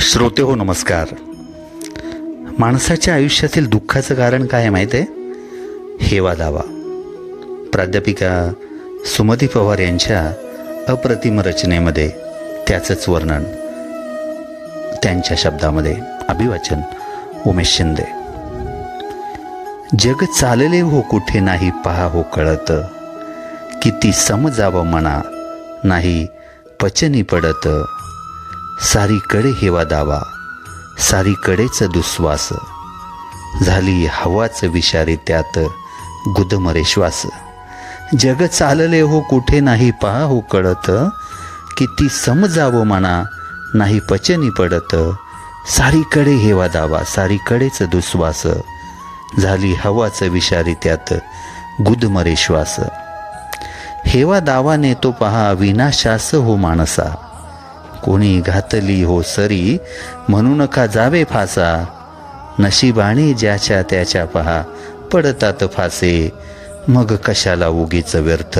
श्रोते हो नमस्कार. माणसाच्या आयुष्यातील दुःखाचं कारण काय माहीत आहे? हेवा दावा. प्राध्यापिका सुमती पवार यांच्या अप्रतिम रचनेमध्ये त्याचंच वर्णन. त्यांच्या शब्दामध्ये अभिवाचन उमेश शिंदे. जग चालले हो कुठे नाही पहा हो कळत. किती समजावं म्हणा नाही पचनी पडत. सारीकडे हेवा दावा सारीकडेच दुस्वास. झाली हवाच विषारी त्यात गुदमरे श्वास. जग चालले हो कुठे नाही पहा हो कळत किती समजावं म्हणा नाही पचनी पडत. सारीकडे हेवा दावा सारीकडेच दुस्वास. झाली हवाच विषारी त्यात गुदमरे श्वास. हेवा दावाने तो पहा विनाशास हो माणसा. कोणी घातली हो सरी म्हणू नका जावे फासा. नशिबाने ज्याच्या त्याच्या पहा पडतात फासे. मग कशाला उगीच व्यर्थ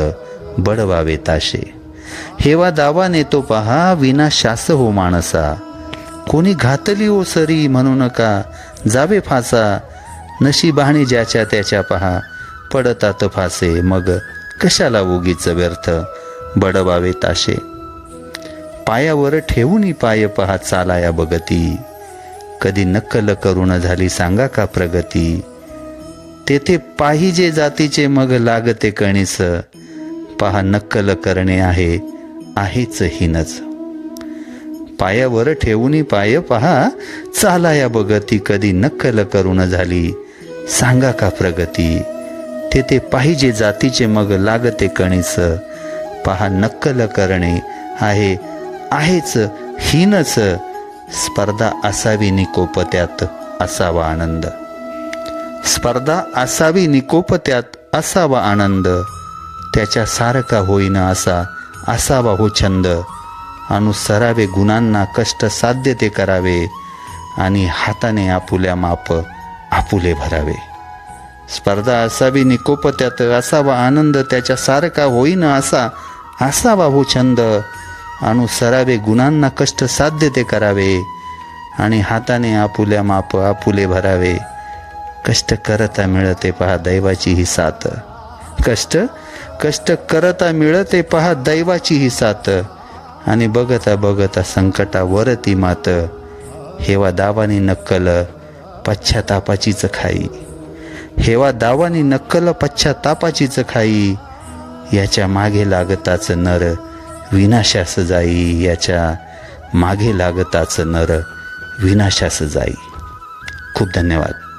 बडवावे ताशे. हेवा दावा नेतो पहा विना शास हो माणसा. कोणी घातली हो सरी म्हणू नका जावे फासा. नशिबाने ज्याच्या त्याच्या पहा पडतात फासे. मग कशाला उगीच व्यर्थ बडवावे ताशे. पायावर ठेवून पाय पहा चालाया बगती कधी नक्कल करून झाली सांगा का प्रगती? तेथे पाहिजे जातीचे मग लागते कणीस. पहा नक्कल करणे आहे आहेच हिनच. पायावर ठेवून पाय पहा चालाया बगती कधी नक्कल करून झाली सांगा का प्रगती? तेथे पाहिजे जातीचे मग लागते कणीस. पहा नक्कल करणे आहे आहेच हीनच. स्पर्धा असावी निकोप त्यात असावा आनंद. स्पर्धा असावी निकोप त्यात असावा आनंद. त्याच्या सारखा होईना असा असावा हो छंद. अनुसरावे गुणांना कष्ट साध्य ते करावे आणि हाताने आपुल्या माप आपुले भरावे. स्पर्धा असावी निकोप त्यात असावा आनंद त्याच्या सारखा होईना असा असावा हो छंद. अनुसरावे गुणांना कष्ट साध्य ते करावे. आणि हाताने आपुल्या माप आपुले भरावे. कष्ट करता मिळते पहा दैवाची ही साथ. कष्ट कष्ट करता मिळते पहा दैवाची ही साथ. आणि बघता बघता संकटावरती मात. हेवा दावानी नक्कल पश्चातापाचीच खाई. हेवा दावानी नक्कल पश्चातापाचीच खाई. याच्या मागे लागताच नर विनाशास जाई याच्या मागे लागताच नर विनाशास जाई. खूप धन्यवाद.